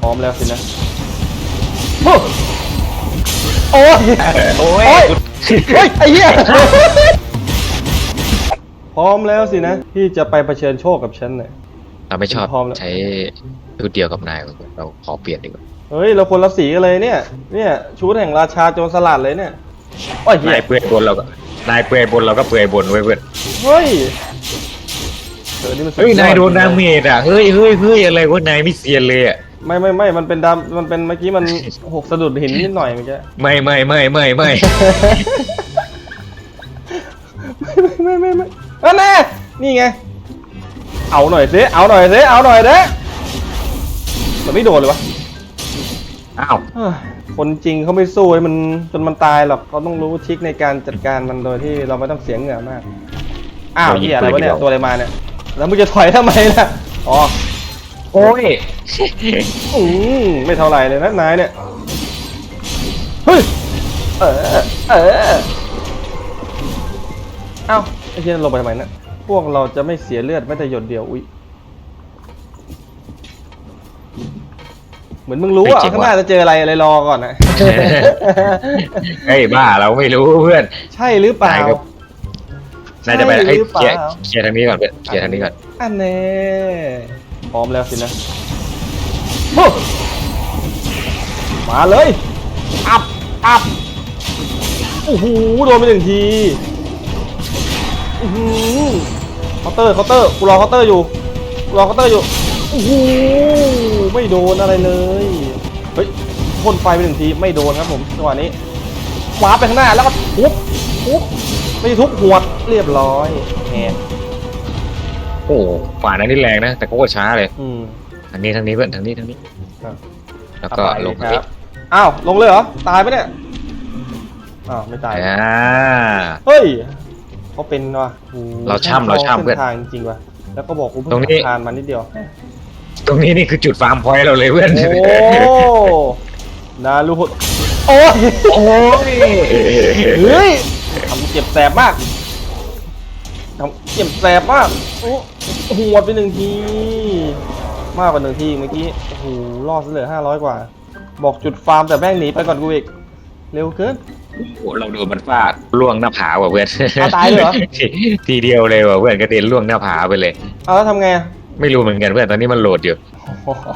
พร้อมแล้วสินะโอ้โอ้ยโอ้ยโอ้ยเฮ้ยไอ้เหี้ยพร้อมแล้วสินะ ที่จะไปเผชิญโชคกับฉันเนี่ย เราไม่ชอบพร้อมแล้ว ใช้ชุดเดียวกับนายเราขอเปลี่ยนดีกว่าเฮ้ย เราคนละสีกันเลยเนี่ย เนี่ยชุดแห่งราชาโจรสลัดเลยเนี่ยโอ้ยเหี้ยนายเปื่อยบนเราก็นายเปื่อยบนเราก็เปื่อยบนไว้ยเพื่อนเฮ้ยเออนี่มันสุเฮ้ยอนายโดนดาเมจอะเฮ้ยเฮ้ยเฮ้ยอะไรวะนายไม่เซียนเลยอะ ไม่ไม่ไม่มันเป็นดำมันเป็นเมื่อกี้มัน หกสะดุดหินนิดหน่อยเมื่อกี้ไม่ไม่ไม่ไม่ไม่ไม่ไม่ไม่ไม่อันแน่นี่ไง เอาหน่อยสิเอาหน่อยสิเอาหน่อยเด้มันไม่โดนเลยวะอ้าวเฮ้ยคนจริงเขาไม่สู้ให้มันจนมันตายหรอกเขาต้องรู้ทริคในการจัดการมันโดยที่เราไม่ต้องเสียเหงื่อมาก อ้าวเหียอะไรวะเนี่ยตัวอะไรมาเนี่ยแล้วมึงจะถอยทำไมล่ะอ๋อ โอ้ยอืมไม่เท่าไหร่เลยนะนายเนี่ย เฮ้ย เออ เออ เอ้าไอ้เชี่ยลงไปทำไมนะพวกเราจะไม่เสียเลือดแม้แต่หยดเดียว อุ้ยเหมือนมึงรู้อะ ข้างหน้าจะเจออะไรอะไรรอก่อนนะเฮ้ยบ้าเราไม่รู้เพื่อน ใช่หรือเปล่านายครับ นายจะไปใช่เฮ้ยหรือเปเคลียล่าร์เคลียร์ทางนี้ก่อนเพื่อนเคลียร์ทางนี้ก่อน อันแน่ พร้อมแล้วสินะโอ้มาเลย อัพอัพโอ้โหโดนไปหนึ่งทีอือหือเคาน์เตอร์เคาน์เตอร์กูรอเคาน์เตอร์อยู่กูรอเคาน์เตอร์อยู่โอ้โหไม่โดนอะไรเลยเฮ้ยพ่นไฟไปหนึ่งทีไม่โดนครับผมจังหวะนี้วาร์ปไปข้างหน้าแล้วก็ทุบทุบไม่ทุบหัวดเรียบร้อยแหม โอ้ฝ่านั้นนี่แรงนะ แต่ก็ช้าเลย อืม ทางนี้ทางนี้เพื่อนทางนี้ทางนี้ครับ แล้วก็ลงคทางนี้รับอ้าวลงเลยเหรอ ตายปะเนี่ย อ้าวไม่ตาย อ่า เฮ้ยเขาเป็นว่ะโอ้โหเราช่ำเราช่ำเพื่อนส้นทางจริงๆว่ะ แล้วก็บอกกูเพิ่ตรงนี้งผ่านมานิดเดียว ตรงนี้นี่คือจุดฟาร์มพอยต์เราเลยเพื่อน โอ้นารูโหดโอ้ย โอ้ยเฮ้ยทำเจ็บแสบมากทำ เจ็บแสบมากโอ้หัวดไปหนึ่งที มากกว่าหนึ่งทีเมื่อกี้โอ้โหรอดซะเหลือห้าร้อยกว่า บอกจุดฟาร์มแต่แม่งหนีไปก่อนกูอีก เร็วเกินโอ้เราโดนมันฟาดล่วงหน้าผาว่ะเพื่อนอะตายเลยเหรอทีทีเดียวเลยว่ะเพื่อนกระเด็นล่วงหน้าผาไปเลย เอาแล้วทำไงอะไม่รู้เหมือนกันเพื่อนตอนนี้มันโหลดอยู่โอ้โห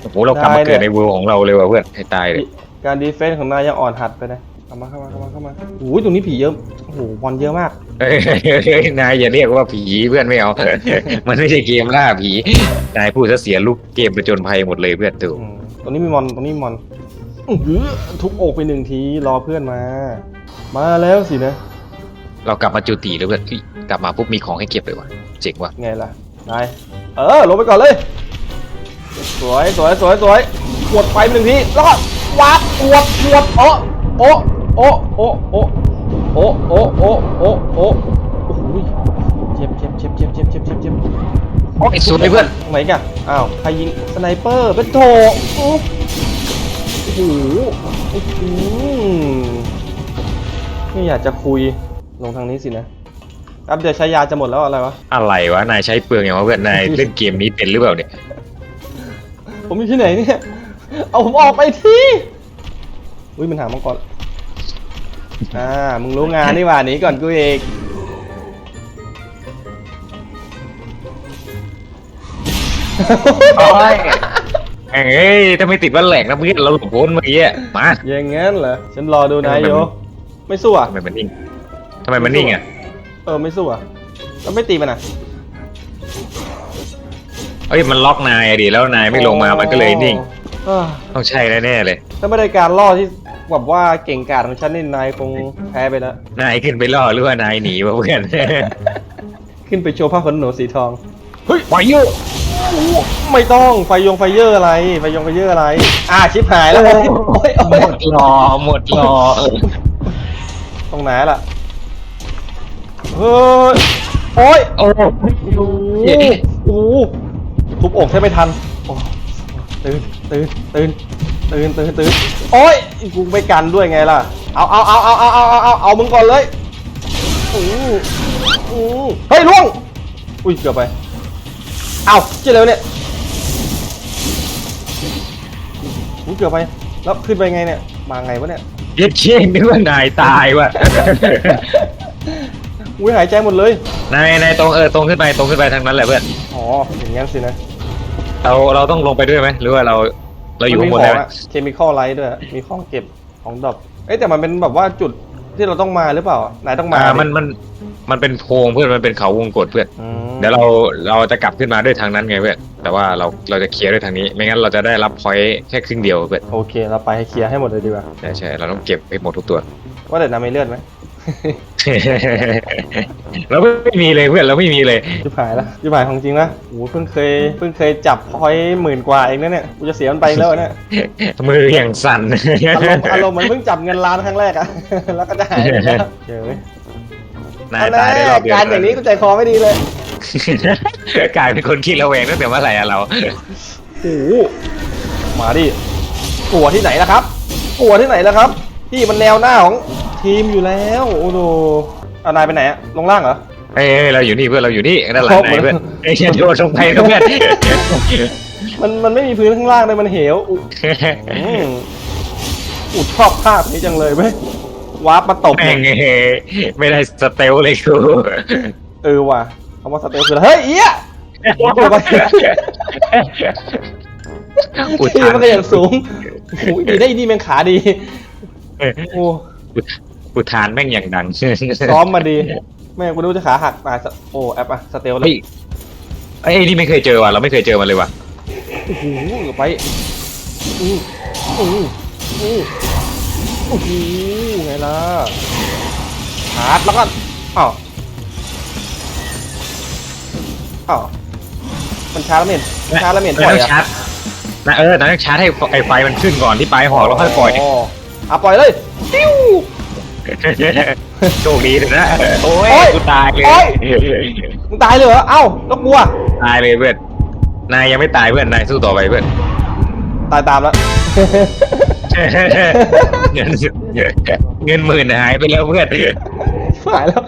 โอ้โหเรากลับมาได้เนี่ยเกิดในเวอร์ของเราเลยว่ะเพื่อนให้ตายเลย การดีเฟนส์ของนายยังอ่อนหัดไปนะเข้ามาเข้ามาเข้ามาเข้ามาโอ้ยตรงนี้ผีเยอะโอ้โหบอลเยอะมากเฮ้ยเฮ้ยนายอย่าเรียกว่าผีเพื่อนไม่เอา มันไม่ใช่เกมล่าผี นายพูดซะเสียลูกเกมประจนภัยหมดเลยเพื่อนตู่อืมตรงนี้มีมอนตรงนี้มีมอนอื้อหือทุบอกไปหนึ่งทีรอเพื่อนมา มาแล้วสินะเรากลับมาจุติแล้วเพื่อนเฮ้ยกลับมาปุ๊บมีของให้เก็บเลยว่ะเจ๋งว่ะไงล่ะนายเออลงไปก่อนเลย สวยสวยสวยสวยขวดไปหนึ่งทีแล้วก็วาดขวดขวดโอะโอะ โอะโอะโอะโอะโอะโอะโอะโอะโอ้โหเจ็บเจ็บเจ็บเจ็บเจ็บเจ็บเจ็บเจ็บโอ้ยสวยเพื่อนไหนกันอ้าวใครยิงสไนเปอร์เป็นโถอุ๊บโอ้โหอื้อหือไม่อยากจะคุยลงทางนี้สินะแป๊บเดียวใช้ยาจะหมดแล้วอะไรวะอะไรวะนายใช้เปลืองอย่างวะเพื่อนนายเล่นเกมนี้เป็นหรือเปล่าเนี่ยผมอยู่ที่ไหนเนี่ยเอาผมออกไปทีอุ้ยมันหามังกร อ่า มึงรู้งานนี่หว่าหนีก่อนกูเองโอ้ยแม่งเอ้ยถ้าไม่ติดว่าแหลกนะเพื่อนเราหลบพ้นเมื่อกี้อะมาอย่างงั้นเหรอ ฉันรอดูนายโยไม่สู้อะ ทำไมมันนิ่งทำไมมันนิ่งอะเออ ไม่สู้อะ แล้วไม่ตีมันอะ เอ้ยมันล็อกนายอะดิแล้วนายไม่ลงมามันก็เลยนิ่ง เอ้อต้องใช่แน่ๆเลย ถ้าไม่ได้การล่อที่ แบบว่าเก่งกาจของฉันนี่นายคงแพ้ไปแล้ว นายขึ้นไปล่อหรือว่านายหนีวะเพื่อน ขึ้นไปโชว์ผ้าขนหนูสีทอง เฮ้ยวายุไม่ต้องไฟยงไฟเยอร์อะไรไฟยงไฟเยอร์อะไร อ่าชิบหายแล้วโอ้ยโอ้ยโอ้หมยดรอหมดรอตรงไหนล่ะเฮ้ยโอ้ยโอ้โอ้โหโอ้โหทุบอกแทบไม่ทันโอ้ตื่นตื่นตื่น ตื่นตื่นตื่นโอ้ยกูไม่กันด้วยไงล่ะ เอาเอาเอาเอาเอาเอาเอาเอาเอามึงก่อนเลยอู้อู้เฮ้ยล่วง อุ้ยเกือบไป เอาเจ๊เร็วเนี่ยกูเกือบไป แล้วขึ้นไปไงเนี่ย มาไงวะเนี่ยเย็ดเช่นึกว่านายตายว่ะ อุ้ยหายใจหมดเลย นายนายตรงเออตรงขึ้นไปตรงขึ้นไปทางนั้นแหละเพื่อน อ๋อ อย่างงั้นสินะ เราเราต้องลงไปด้วยไหมหรือว่าเรา เราอยู่ข้างบนได้ไหมเคมีคอลไลท์ด้วย มีของเก็บของดรอปเอ้ยแต่มันเป็นแบบว่าจุดที่เราต้องมาหรือเปล่านายต้องมาอ่าดิมันมันมันเป็นโพรงเพื่อนมันเป็นเขาวงกตเพื่อนอืมเดี๋ยวเราเราจะกลับขึ้นมาด้วยทางนั้นไงเพื่อนแต่ว่าเราเราจะเคลียร์ด้วยทางนี้ ไม่งั้นเราจะได้รับพอยต์แค่ครึ่งเดียวเพื่อนโอเค เราไปให้เคลียร์ให้หมดเลยดีกว่าใช่ใช่เราต้องเก็บให้หมดทุกตัวว่าแต่นายไม่เลือดไหม เราไม่มีเลยเพื่อนเราไม่มีเลยชิบหายละชิบหายของจริงนะโอ้โหเพิ่งเคยเพิ่งเคยจับพอยต์หมื่นกว่าเองนะเนี่ยกูจะเสียมันไปแล้วเนี่ยมืออย่างสั่น อารมณ์อารมณ์เหมือนเพิ่งจับเงินล้านครั้งแรกอะ แล้วก็จะหายไปแล้วเจอไหมนายตายได้รอบเดียวการอย่างนี้กูใจคอไม่ดีเลยกลายเป็นคนขี้ระแวงตั้งแต่เมื่อไหร่อะเรา โอ้โหมาดิกลัวที่ไหนล่ะครับกลัวที่ไหนล่ะครับ พี่มันแนวหน้าของทีมอยู่แล้วโอ้โหเอานายไปไหนอะลงล่างเหรอ เอ้ยเราอยู่นี่เพื่อนเราอยู่นี่ด้านหลัครงบไหนเพื่อนเหรอไอ้เหี้ยโดนลงไปนะเพื่อนมันมันไม่มีพื้นข้างล่างเลยมันเหวอุอืมอุดชอบภาพนี้จังเลยเว้ยวาร์ปมาตบแม่งเนี่ยเอ้ยไม่ได้สเตลเลยกูเออว่ะคำว่าสเตลคืออะไรเฮ้ยเอี้ยอุดทีทานมันก็อย่างสูงโอ้โหดีได้ดีแมงขาดี โอ้อุดทานแม่งอย่างดังซ้อมมาดี แม่งกูรู้จะขาหักมาสโอ้แอปอะสเตลเลยเฮ้ยไอ้ยนี่ไม่เคยเจอว่ะเราไม่เคยเจอมันเลยว่ะโอ้โหไปอืออืออือโอ้โหไงล่ะชาร์จแล้วก็อ้าวอ้าวมันชาร์จแล้วเมนมันชาร์จแล้วเมนปเราล่อยต้องอะชาร์จนะเออเราต้องชาร์จให้ไอ้ไฟมันขึ้นก่อนที่ปลายหอกแล้วค่อยปล่อย อะปล่อยเลยติ้ว โชคดีเลยนะ โอ้ย โอ้ยกูตายเลยโอ้ยมึงตายเลยเหรอ เอ้าแล้วกลัว ตายเลยเพื่อน นายยังไม่ตายเพื่อน นายสู้ต่อไปเพื่อน ตายตามแล้ว เงินเงินหมื่นหายไปแล้วเพื่อนชิบหายแล้ว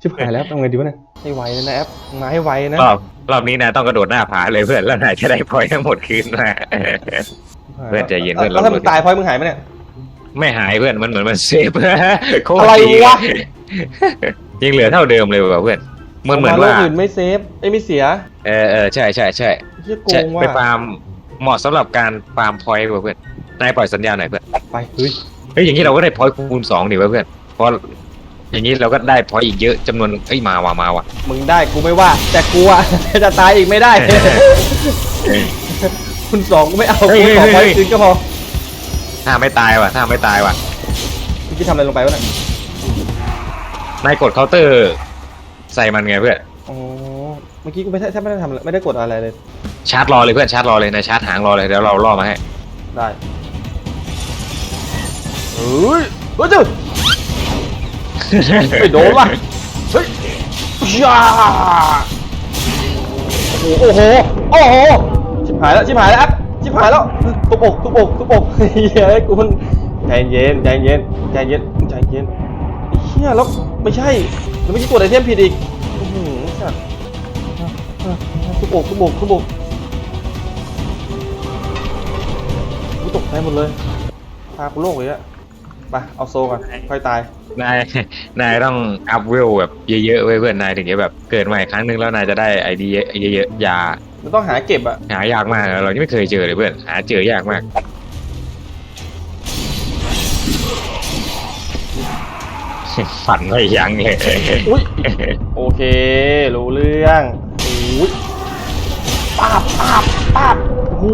ชิบหายแล้วทำไงดีวะเนี่ยให้ไวเลยนะแอปมาให้ไวนะรอบรอบนี้นายต้องกระโดดหน้าผาเลยเพื่อน แล้วนายจะได้พอยต์ทั้งหมดคืนมาเพื่อนใจเย็นเพื่อน แล้วถ้ามึงตายพอยมึงหายไหมเนี่ย ไม่หายเพื่อนมันเหมือนมันเซฟโคตอะไรดีวะยังเหลือเท่าเดิมเลยว่ะเพื่อนเหมือนเหมือนโลว่ากอื่นไม่เซฟไอ้ยไม่เสีย เออเออใช่ใช่ใช่เฮียโกใช่งว่ะไปฟาร์มเหมาะสำหรับการฟาร์มพอยต์ว่ะเพื่อนนายปล่อยสัญญาณหน่อยเพื่อนไปเฮ้ยเฮ้ยอย่างนี้เราก็ได้พอยต์คูณสองดิวะเพื่อนเพราะอย่างนี้เราก็ได้พอยต์อีกเยอะจำนวนเอ้ยมาว่ะมาว่ะมึงได้กูไม่ว่า แต่กูอะจะตายอีกไม่ได้ คุณสองกูไม่เอาเฮ้ยคุณสองเฮ้ไว้ยคืนก็พอ ถ้าไม่ตายว่ะถ้าไม่ตายว่ะเมื่อกี้ทำอะไรลงไปวะเนี่ยนายกดเคาน์เตอร์ ใส่มันไงเพื่อนอ๋อเมื่อกี้กูไม่ได้แทบไม่ได้ทำอะไรไม่ได้กดอะไรเลย ชาร์จรอเลยเพื่อนชาร์จรอเลยนายชาร์จหางรอเลยเดี๋ยวเราล่อมาให้ได้เฮ้ยเฮ้ยจุดไม่โดนว่ะเฮ้ยยาโอ้โหโอ้โหโอ้โหชิบหายแล้วชิบหายแล้วแอป ชิบหายแล้วทุบอกทุบอกทุบอกเฮ้ยกูมันใจเย็นใจเย็นใจเย็นใจเย็นเฮียแล้วไม่ใช่แล้วไม่ใช่กดไอเทมผิดอีกอื้อหือสัตว์ทุบอกทุบอกทุบอกกูตกใจหมดเลยพากูโลกเลยอะไปเอาโซก่อนค่อยตายนายนายต้องอัพเวลแบบเยอะๆเว้ยเพื่อนนายถึงจะแบบเกิดใหม่ครั้งหนึงแล้วนายจะได้ไอเดียเยอะๆยา มันต้องหาเก็บอะหายากมากนะเรายังไม่เคยเจอเลยเพื่อน หาเจอยากมาก ฝันไม่ยั้งเลยอุ้ยโอเค รู้เรื่องอุ้ยป้าบป้าบป้าบโอ้โห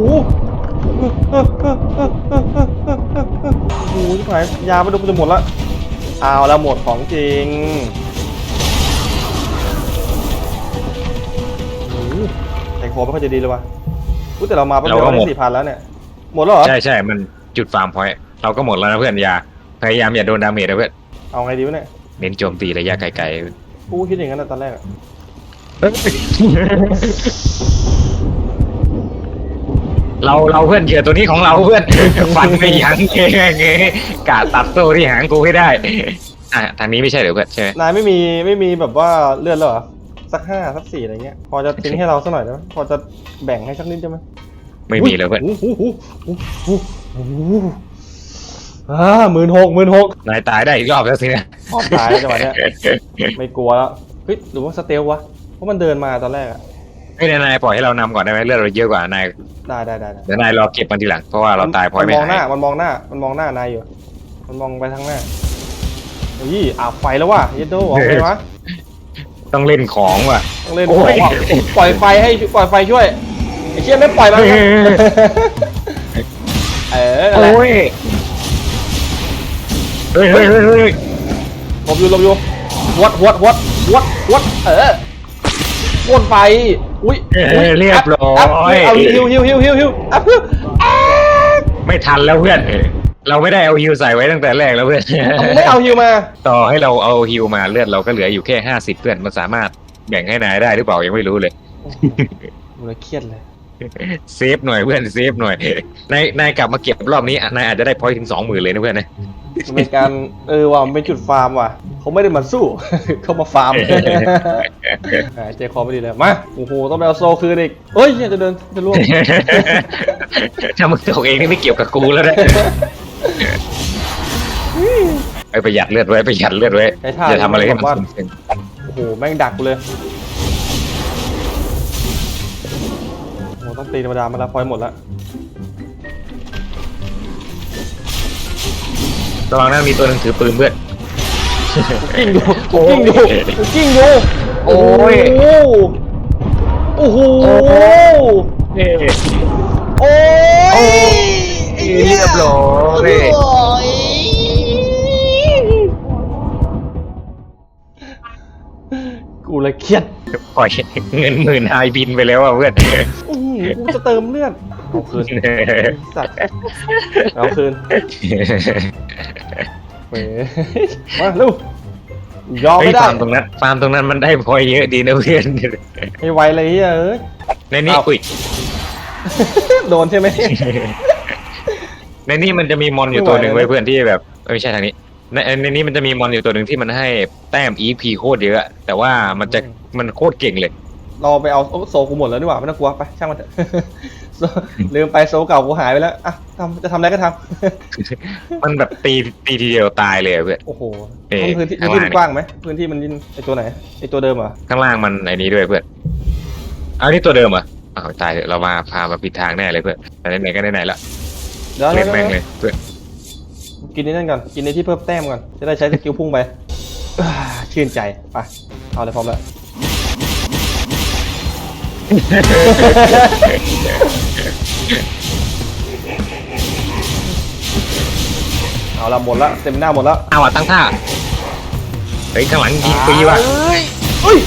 โอ้โหที่ไหนยาไปดูมันจะหมดละเอาแล้วหมดของจริง แต่คอไม่ค่อยจะดีเลยว่ะอุ๊ยแต่เรามาแป๊บเดียวได้สี่พันแล้วเนี่ย หมดแล้วเหรอ ใช่ใช่มันจุดฟาร์มพอยต์เราก็หมดแล้วนะเพื่อนอยาพยายามอย่าโดนดาเมจนะเพื่อนเอาไงดีวะเนี่ย เน้นโจมตีระยะไกลกูคิดอย่างนั้นนะตอนแรกอะๆเราเราเพื่อนเหยื่อตัวนี้ของเราเพื่อนฟันไม่ยั้งเงี้ยกาตัดโซ่ที่หางกูให้ได้ อะทางนี้ไม่ใช่เหรอเพื่อนใช่ไหมนายไม่มีไม่มีแบบว่าเลือดแล้วเหรอ สักห้าสักสี่อะไรเงี้ย พอจะทิ้งให้เราสักหน่อยได้ไหมพอจะแบ่งให้สักนิดได้ไหมไม่มีเลยเพื่อนโอ้โหโอ้โหโอ้โหโอ้โหอ่าหมื่นหกหมื่นหกนายตายได้อีกรอบแล้วสินะออกตายแล้วจังหวะเนี้ยไม่กลัวแล้วเฮ้ยหรือว่าสเตลวะเพราะมันเดินมาตอนแรกอะไม่ได้นายปล่อยให้เรานำก่อนได้ไหมเลือดเราเยอะกว่านายได้ได้ได้ได้เดี๋ยวนายรอเก็บมันทีหลังเพราะว่าเราตายพลอยมันไม่มองหหาน้ายมันมองหน้า มันมองหน้านายอยู่ มันมองไปทางหน้าเฮ้ยอาบไฟแล้วว่ะเยดโดออกไปวะ ต้องเล่นของว่ะ ต้องเล่นโอ้ของยอะปล่อยไฟให้ปล่อยไฟช่วยไอ้เชี่ยไม่ปล่อยมันเออนั่นแหละโอ้ยเฮ้ยเฮ้ยเฮ้ยเฮ้ยหลบอยู่หลบอยู่วัดวัดวัดวัดวัดเออพ่นไฟอุ้ยเอ้ยเรียบร้ออัพยเอาฮิวฮิวฮิวฮิวฮิวอัพฮิวอ่าไม่ทันแล้วเพื่อนเราไม่ได้เอาฮิวใส่ไว้ตั้งแต่แรกแล้วเพื่อนมึงไม่เอาฮิวมา ต่อให้เราเอาฮิวมาเลือดเราก็เหลืออยู่แค่ห้าสิบเพื่อนมันสามารถแบ่งให้นายได้หรือเปล่ายังไม่รู้เลยกูเลยเครียดเลยเซฟหน่อยเพื่อนเซฟหน่อยนายนายกลับมาเก็บรอบนี้อะนายอาจจะได้พอยต์ถึงสองหมื่นเลยนะเพื่อนนะมันเป็นการเออว่ะมันเป็นจุดฟาร์มว่ะเขาไม่ได้มาสู้ เขามาฟาร์มหายใจคอไม่ดีเลยมาโอ้โหต้องไปเอาโซคืนอีกเฮ้ยจะเดินจะล่วงถ้ามึงตกเองนี่ไม่เกี่ยวกับกูแล้วนะ ไอ้ประหยัดเลือดไว้ประหยัดเลือดไว้ใช้ท่าอย่าทำอะไรให้มันแบบว่า สุ่มเสี่ยงโอ้โหแม่งดักกูเลยโอ้โหต้องตีธรรมดามาแล้วพอยหมดแล้วระวังนะมีตัวหนึงถือปืนเพื่อน กิ้งดูกิ้งดูกิ้งดูโอ้ย โอ้โหเอ้ยโอ้ยโอ้ยเรียบร้อยกู เลยเครียดปล่อยเงินหมื่นหายบินไปแล้วอะเพื่อนอื้อหือกูจะเติมเลือดเอาคืนสัตว์เอาคืนเว้ยมาลูกยอมเฮ้ยไม่ได้ฟาร์มตรงนั้นฟาร์มตรงนั้นมันได้พอยเยอะดีนะเพื่อนไม่ไหวเลยเฮ้ย ในนี้อ้าว อุ้ยโดนใช่ไหม ในนี้มันจะมีมอนอยู่ตัวหนึ่งไว้เพื่อนที่แบบเอ้ยไม่ใช่ทางนี้ ในในนี้มันจะมีมอนอยู่ตัวหนึ่งที่มันให้แต้ม EP โคตรเยอะ แต่ว่ามันจะมันโคตรเก่งเลย เราไปเอาโอ้โซกูหมดแล้วนี่หว่าไม่ต้องกลัวไปช่างมันเถอะ โซลืมไปโซเก่ากูหายไปแล้วอะทำจะทำอะไรก็ทมันแบบตีตีทีเดียวตายเลยอะเพื่อนำ โอ้โหเอ๊ะพื้นที่ข้างพื้นล่าง ที่กว้างไหมพื้นที่มันยินไอตัวไหนไอตัวเดิมเหรอข้างล่างมันไอ้นี้ด้วยเพื่อนเอานี่ตัวเดิมเหรออ้าวตายเถอะเรามาพามาผิดทางแน่เลยเพื่อนแต่ไหนๆก็ไหนๆละเดี๋ยวเล่นเดี๋ยวแม่งเดี๋ยวเลยเพื่อน กินในนั่นก่อน กินในที่เพิ่มแต้มก่อน จะได้ใช้สกิลพุ่งไปอ่าชื่นใจ ไป เอาเลยพร้อมแล้วเอาละหมดละเต็มหน้าหมดแล้วเอาอะตั้งท่าเฮ้ยข้างหลังยิงฟรีว่ะเอ้ยเอ้ย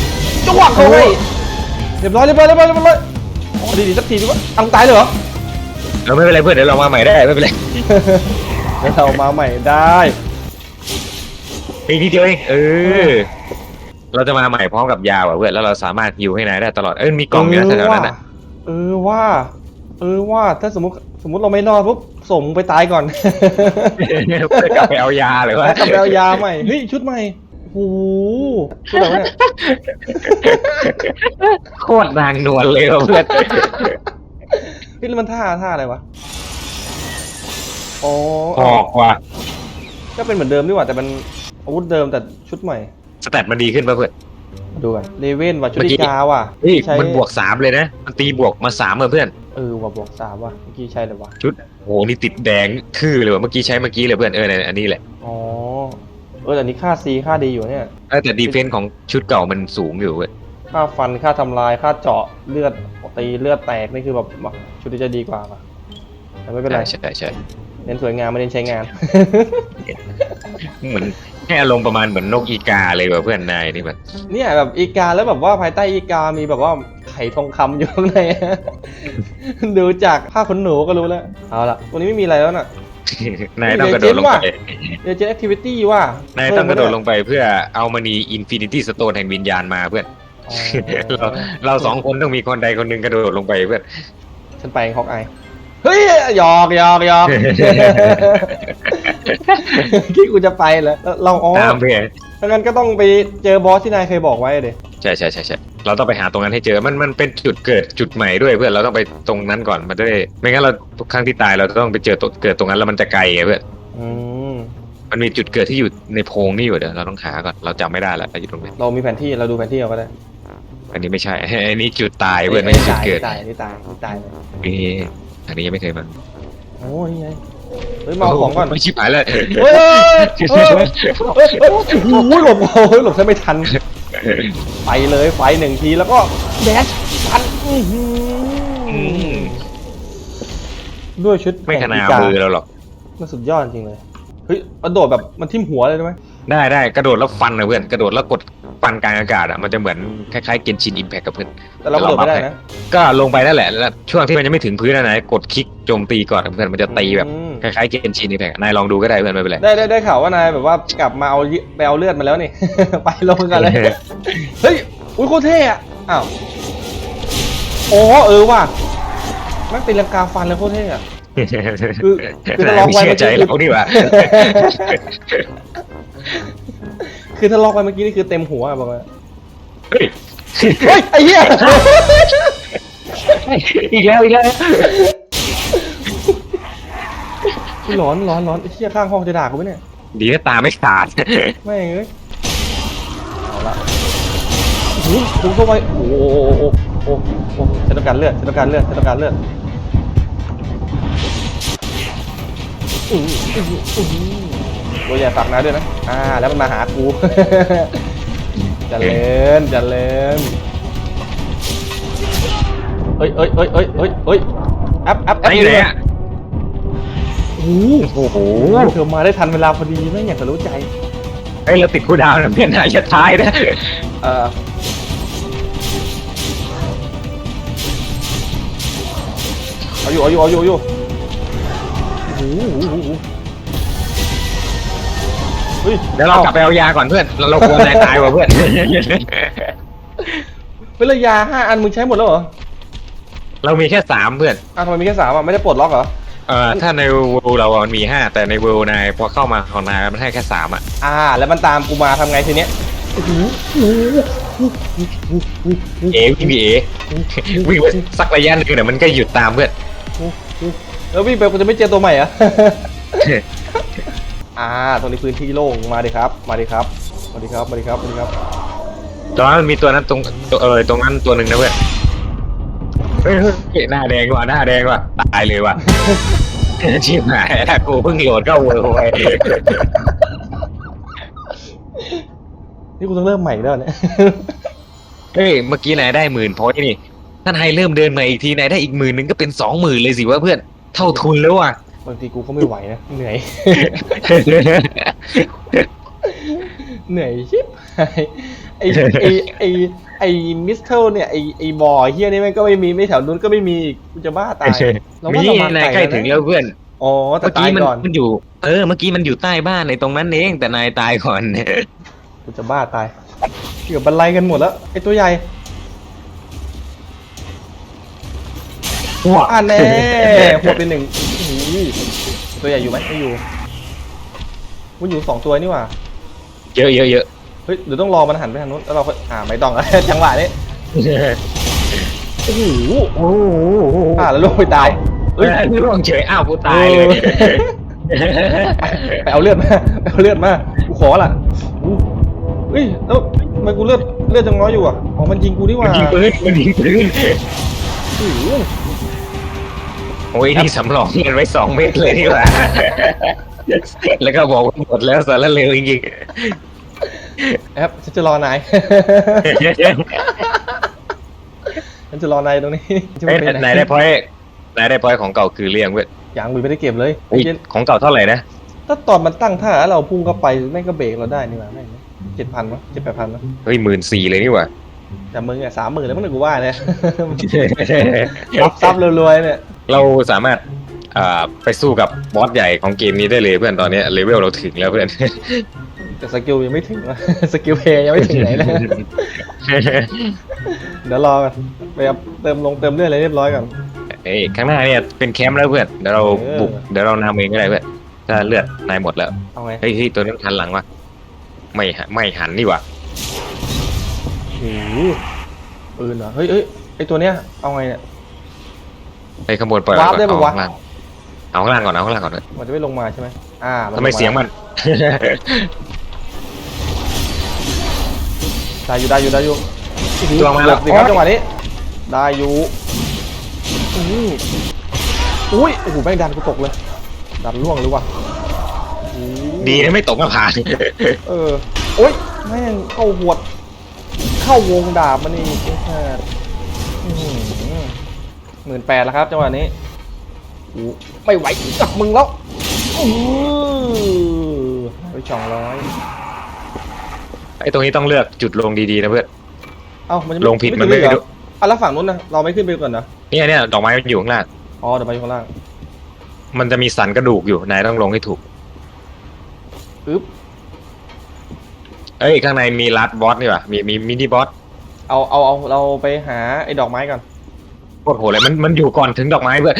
จังหวะเขาให้เรียบร้อยเรียบร้อยเรียบร้อยเรียบร้อยโอ้ดีดีสักทีดีวะอังตายเลยเหรอเราไม่เป็นไรเพื่อนเดี๋ยวเรามาใหม่ได้ไม่เป็นไร เดี๋ยวเรามาใหม่ได้ปีทีเดียวเองเออ เราจะมาใหม่พร้อมกับยาว่ะเพื่อนแล้วเราสามารถฮิวให้นายได้ตลอดเอ้ยมีกล่องอยู่นะแถวๆนั้นน่ะเออว่า เออว่าถ้าสมมติสมมติเราไม่รอดปุ๊บส่งมึงไปตายก่อนเพื่อกลับไปเอายาหรือว่าแล้วกลับไปเอายาใหม่เฮ้ยชุดใหม่โอ้โหชุดอะไรวะเนี่ยโคตรนางนวลเลยว่ะเพื่อนเฮ้ยแล้วมันท่าท่าอะไรวะ อ๋อหอกว่ะก็เป็นเหมือนเดิมนี่หว่าแต่มันอาวุธเดิมแต่ชุดใหม่ สแตทมันดีขึ้นป่ะเพื่อน มาดูกันเลเว่นว่ะชุดเมื่อกี้นิกาว่ะเฮ้ยใช้มันบวกสามเลยนะ มันตีบวกมาสามเลยเพื่อน เออว่ะบวกสามว่ะเมื่อกี้ใช่เลยว่ะชุดโหนี่ติดแดงคือเลยว่ะเมื่อกี้ใช้เมื่อกี้เลยเพื่อนเออเนี่ยอันนี้แหละอ๋อเออแต่นี้ค่าซีค่าดีอยู่เนี่ย เออแต่ดีเฟนส์ของชุดเก่ามันสูงอยู่เว้ยค่าฟันค่าทำลายค่าเจาะเลือดตีเลือดแตกนี่คือแบบชุดที่จะดีกว่าป่ะแต่ไม่เป็นไร ใช่ใช่ใช่ เน้นสวยงามไม่เน้นใช้งาน เหมือนแค่อารมณ์ประมาณเหมือนนกอีกาเลยว่ะเพื่อนนายนี่มันเนี่ยแบบอีกาแล้วแบบว่าภายใต้อีกามีแบบว่าไข่ทองคำอยู่ข้างใน ดูจากผ้าขนหนูก็รู้แล้ว เอาละวันนี้ไม่มีอะไรแล้วน่ะ นายต้องกระโดดลงไปเดจแอคทิวิตี้ว่ะนายต้องกระโดดลงไปเพื่อเอามณีอินฟินิตี้สโตนแห่งวิญญาณมาเพื่อนอ๋อเราเราสองคนต้องมีคนใดคนหนึ่งกระโดดลงไปเพื่อนฉันไปฮอกอาย เฮ้ยหยอกหยอกหยอกคิดกูจะไปเหรอเราอ๋อตามเพื่อนถ้างั้นก็ต้องไปเจอบอสที่นายเคยบอกไว้เดยใช่ใช่ใช่ใช่เราต้องไปหาตรงนั้นให้เจอ มันมันเป็นจุดเกิดจุดใหม่ด้วยเพื่อนเราต้องไปตรงนั้นก่อนมันจะได้ไม่งั้นเราทุกครั้งที่ตายเราต้องไปเจอตัวเกิดตรงนั้นแล้วมันจะไกลไงเพื่อนอืมมันมีจุดเกิดที่อยู่ในโพรงนี่อยู่เดี๋ยวเราต้องหาก่อนเราจำไม่ได้แล้วเราอยู่ตรงไหนเรามีแผนที่เราดูแผนที่เอาก็ได้อันนี้ไม่ใช่อันนี้จุดตายเพื่อนไม่ใช่จุดตายเกิดตายนี่ตายนี่ตายเลยนี่อันนี้ยังไม่เคยมาโอ้ยนี่ไงเฮ้ยมาเอาของก่อน ไม่ชิบหายเลยเฮ้ยเฮ้ยเฮ้ยเฮ้ยเฮ้ยโอ้โหหลบโอ้ยหลบแทบไม่ทัน ไปเลยไฟหนึ่งทีแล้วก็แดชฟันอื้อหืออืมด้วยชุดไม่ขนาแข่งมือเราหรอก มันสุดยอดจริงเลย เฮ้ยมันโดดแบบมันทิ่มหัวเลยได้ไหม ได้ได้กระโดดแล้วฟันนะเพื่อนกระโดดแล้วกดฟันกลางอากาศอะมันจะเหมือนคล้ายๆเกนชินอิมแพคกับเพื่อนแต่เราก็โดดไม่ได้นะก็ลงไปนั่นแหละแล้วช่วงที่มันยังไม่ถึงพื้นนะนายกดคลิกโจมตีก่อนเพื่อนมันจะตีแบบอืมคล้ายๆเกนชินอิมแพคนายลองดูก็ได้เพื่อนไม่เป็นไรได้ได้ได้ข่าวว่านายแบบว่ากลับมาเอาเยไปเอาเลือดมาแล้วนี่ไปลงกันเลยเฮ้ยอุ้ยโคตรเท่อะอ้าวอ๋อเออว่ะแมันเป็นลังกาฟันเลยโคตรเท่อะคือคือถ้าลองไว้ไม่เชื่อใจเมื่อกี้เราดีกว่า คือถ้าล็อกไปเมื่อกี้นี่คือเต็มหัวอะบอกว่าเฮ้ยเฮ้ยไอ้เหี้ยอีกแล้วอีกแล้วร้อนร้อนร้อนไอ้เหี้ยข้างห้องจะด่ากูไหมเนี่ยดีนะตาไม่ขาดไม่งเอ้ยเอาละโอ้โหพุ่งเข้าไปโอ้โหโอ้โหโอ้โหโอ้โหฉันต้องการเลือดฉันต้องการเลือดฉันต้องการเลือดอื้ออื้ออื้อ ตัวใหญ่ฝากนะด้วยนะ อ่า แล้วมันมาหากูเจะเล่นจะเล่นเอ้ยเอ้ยเอ้ยเอ้ยเอ้ยเอ้ยแอปแอปแอไหนปอยู่ไหนอะโอ้โหโอ้โหเธอมาได้ทันเวลาพอดีไม่อยากจะรู้ใจเฮ้ยเราติดคูลดาวน์นะเพื่อนนายจะท้ายนะเออเอาอยู่เอาอยู่เอาอยู่เอาอยู่โอ้โหโอ้โหโอ้โห เฮ้ยเดี๋ยวเรากลับไปเอายาก่อนเพื่อน เราเรากลัวนายตายว่ะเพื่อน เฮ้ยแล้วยาห้าอันมึงใช้หมดแล้วเหรอเรามีแค่สามเพื่อนอ้าวทำไมมีแค่สามอะไม่ได้ปลดล็อกเหรอ เอ่อถ้าในเวลเราอะมันมีห้าแต่ในเวลนายพอเข้ามาของนายมันให้แค่สามอะ อ่า แล้วมันตามกูมาทำไงทีเนี้ยโอ้โหโอ้โหเอวิ่งดีเอวิ่งไปสักระยะหนึงเดี๋ยวมันก็หยุดตามเพื่อน แล้ววิ่งไปกูจะไม่เจอตัวใหม่เหรอะ อ่า ตรงนี้พื้นที่โล่ง มาดิครับ มาดิครับ มาดิครับ มาดิครับ มาดิครับ ตอนนั้นมันมีตัวนั้นตรงตัวเออตรงนั้นตัวหนึ่งนะเพื่อนเฮ้ยเฮ้ยหน้าแดงว่ะหน้าแดงว่ะตายเลยว่ะ ชิบหายแล้วกูเพิ่งโหลดเข้าเวอร์ไว้นี่กูต้องเริ่มใหม่แล้วเนี่ย เฮ้ยเมื่อกี้นายได้หมื่นพอยต์นี่ถ้านายเริ่มเดินมาอีกทีนายได้อีกหมื่นหนึ่งก็เป็นสองหมื่นเลยสิวะเพื่อน เท่าทุนแล้วว่ะ บางทีกูก็ไม่ไหวนะเหนื่อย เหนื่อยชิบหายไอไอไอไอมิสเทลเนี่ยไอไอบอเฮียนี่แม่งก็ไม่มีไม่แถวนู้นก็ไม่มีอีกกูจะบ้าตายเราว่านี่เรามานายไกลใกล้ถึงแล้วเพื่อนอ๋อแต่เมื่อตากี้ยมันก่อนมันอยู่ เออ เมื่อกี้มันอยู่ใต้บ้านในตรงนั้นเองแต่นายตายก่อนกูจะบ้าตายเกือบบันไลกันหมดแล้วไอตัวใหญ่ว้าอ่าแน่หัวเป็นหนึ่ง อื้อหือตัวใหญ่อยู่ไหมไม่อยู่มันอยู่สองตัวนี่หว่าเยอะเยอะเยอะเฮ้ยเดี๋ยวต้องรอมันหันไปทางนู้นแล้วเราค่อยอ่าไม่ต้องแล้ว จังหวะนี้โอ้โหโอ้โหอ่าแล้วลูกไปตายเอ้ยร่วงเฉยอ้าวกูตายเลยไปเอาเลือดมาไปเอาเลือดมากูขอละอู้เฮ้ยแล้วทำไมกูเลือดเลือดจังน้อยอยู่อะอ๋อมันยิงกูนี่หมันว่ายิงปืนมันยิงปืนโอ้โห โอ้ยนี่สำรองเงินไว้สองเม็ดเลยนี่หว่า แล้วก็บอกว่าหมดแล้วสารเลวจริงแอปฉันจะรอนาย ๆฉันจะรอนายตรงนี้จะเอ้ไม่ยไปนายได้พอยต์นายได้พอยต์ของเก่าคือเรียงเว้ยยังมือไม่ได้เก็บเลยอุ๊ยเย็นของเก่าเท่าไหร่นะ ถ้าตอนมันตั้งท่าแล้วเราพุ่งเข้าไปแม่งก็เบรกเราได้นี่หว่าแม่งเจ็ดพันมั้งเจ็ดแปดพันมั้งเฮ้ยหมื่นสี่เลยนี่หว่า แต่มึงอะสามหมื่นแล้วมั้งเนี่ยกูว่าเนี่ย รับซับรวยๆเนี่ย เราสามารถอ่าไปสู้กับบอสใหญ่ของเกมนี้ได้เลยเพื่อนตอนนี้เลเวลเราถึงแล้วเพื่อน แต่สกิลยังไม่ถึงนะสกิลเพย์ยังไม่ถึงไหนเลยเดี๋ยวรอกันไปเอาเติมลงเติมเลือดอะไรเรียบร้อยก่อนเอ้ยข้างหน้าเนี่ยเป็นแคมป์แล้วเพื่อนเดี๋ยวเราเออบุกเดี๋ยวเรานำเองก็ได้เพื่อนถ้าเลือดนายหมดแล้วเอาไงเฮ้ยเฮ้ยตัวนั้นหันหลังวะไม่หันไม่หันนี่หวะโอ้โหปืนเหรอเฮ้ยเฮ้ยไอตัวเนี้ยเอาไงเนี่ย ไปขบวนปล่อยวาร์ปก่อนได้ปะเอาวะข้างล่างเอาข้างล่างก่อนเอาข้างล่างก่อนเลยมันจะไม่ลงมาใช่ไหมอ่าทำไมเสียงมัน ได้อยู่ได้อยู่ได้อยู่จ้วงมาแล้วสิครับจังหวะนี้ ได้อยู่อื้อหืออุ้ยโอ้โหแม่งดันกูตกเลย ดันล่วงหรือวะอู้ดีนะไม่ตกมาผ่าน เออโอ้ยแม่งเข้าหวด เข้าวงดาบมันนี่ไอ้สัสห มื่นแปดแล้วครับจังหวะนี้อู้ไม่ไหวกับมึงแล้วอือไปสองร้อยไอ้ตรงนี้ต้องเลือกจุดลงดีๆนะเพื่อนเอ้ามันจะลงผิดมันขึ้ไม่เลยเหรดูออะแล้วฝั่งนู้นนะเราไม่ขึ้นไปก่อนนะเนี่ยเนี่ยดอกไม้มันอยู่ข้างล่างอ๋อเดี๋ยวไปข้างล่าง มันจะมีสันกระดูกอยู่นายต้องลงให้ถูกปึ๊บเอ้ยข้างในมีลัดบอสนี่ว่ะมีมีมินิบอสเอาเอาเอาเราไปหาไอ้ดอกไม้ก่อน โคตรโหดเลยมันมันอยู่ก่อนถึงดอกไม้เพื่อน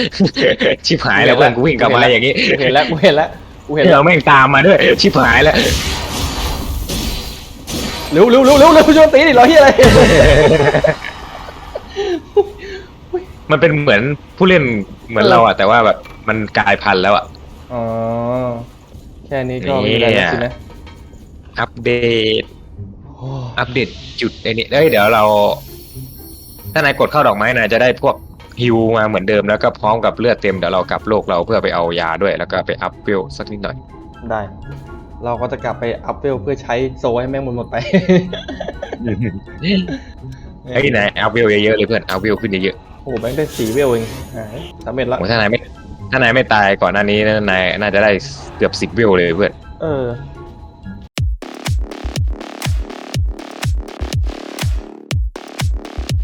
ชิบหายแล้วเพื่อนกูวิ่งกลับมาอย่างงี้กูเห็นแล้วกูเห็นแล้วกูเห็นแล้วเราแม่งตามมาด้วยชิบหายแล้วเร็วเร็วเร็วเร็วเร็วโจมตีดิรอที่อะไรมันเป็นเหมือนผู้เล่นเหมือนเราอะแต่ว่าแบบมันกลายพันธุ์แล้วอะอ๋อแค่นี้ก็ไม่มีอะไรแล้วสินะอัปเดตโอ้อัปเดตจุดไอ้นี่เอ้ยเดี๋ยวเรา ถ้านายกดเข้าดอกไม้นายจะได้พวกฮิวมาเหมือนเดิมแล้วก็พร้อมกับเลือดเต็มเดี๋ยวเรากลับโลกเราเพื่อไปเอายาด้วย แล้วก็ไปอัพเวลสักนิดหน่อยได้ เราก็จะกลับไปอัพเวลเพื่อใช้โซให้แม่งหมดหมดไปเฮ้ยนายอัพเวลเยอะๆเลยเพื่อนอัพเวลขึ้นเยอะโอ้โหแบงค์ได้สี่เวลเองหายสำเร็จๆละโอ้ถ้านายไม่ถ้านายไม่ตายก่อนหน้านี้นะนายน่าจะได้เกือบสิบเวลเลยเพื่อนเออ